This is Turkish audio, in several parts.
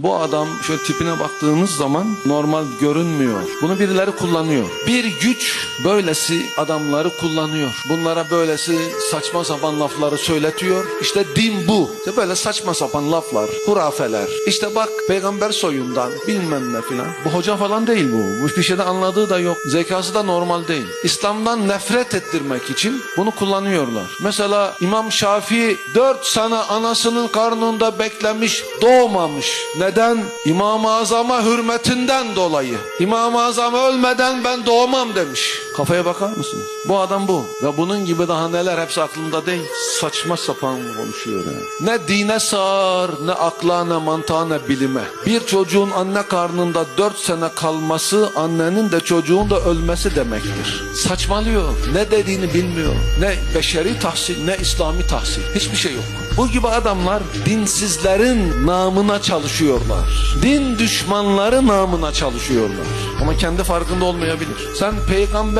Bu adam şöyle tipine baktığınız zaman normal görünmüyor. Bunu birileri kullanıyor. Bir güç böylesi adamları kullanıyor. Bunlara böylesi saçma sapan lafları söyletiyor. İşte din bu. İşte böyle saçma sapan laflar, hurafeler. İşte bak peygamber soyundan bilmem ne filan. Bu hoca falan değil bu. Bu bir şeyde anladığı da yok. Zekası da normal değil. İslam'dan nefret ettirmek için bunu kullanıyorlar. Mesela İmam Şafii 4 sene anasının karnında beklemiş doğmamış. Neden? İmam-ı Azam'a hürmetinden dolayı. İmam-ı Azam ölmeden ben doğmam demiş. Kafaya bakar mısınız? Bu adam bu. Ve bunun gibi daha neler hepsi aklında değil. Saçma sapan konuşuyor. ya. Ne dine sığar, ne akla, ne mantığa, ne bilime. Bir çocuğun anne karnında dört sene kalması, annenin de çocuğun da ölmesi demektir. Saçmalıyor. Ne dediğini bilmiyor. Ne beşeri tahsil, ne İslami tahsil. Hiçbir şey yok. Bu gibi adamlar dinsizlerin namına çalışıyorlar. Din düşmanları namına çalışıyorlar. Ama kendi farkında olmayabilir. Sen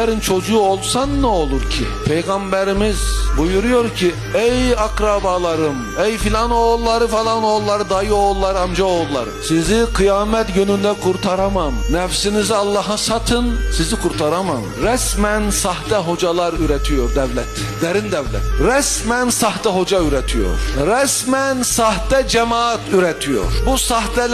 peygamberin çocuğu olsan ne olur ki? Peygamberimiz buyuruyor ki ey akrabalarım, ey filan oğulları falan oğulları, dayı oğulları, amca oğulları. Sizi kıyamet gününde kurtaramam. Nefsinizi Allah'a satın, sizi kurtaramam. Resmen sahte hocalar üretiyor devlet. Derin devlet. Resmen sahte hoca üretiyor. Resmen sahte cemaat üretiyor. Bu sahte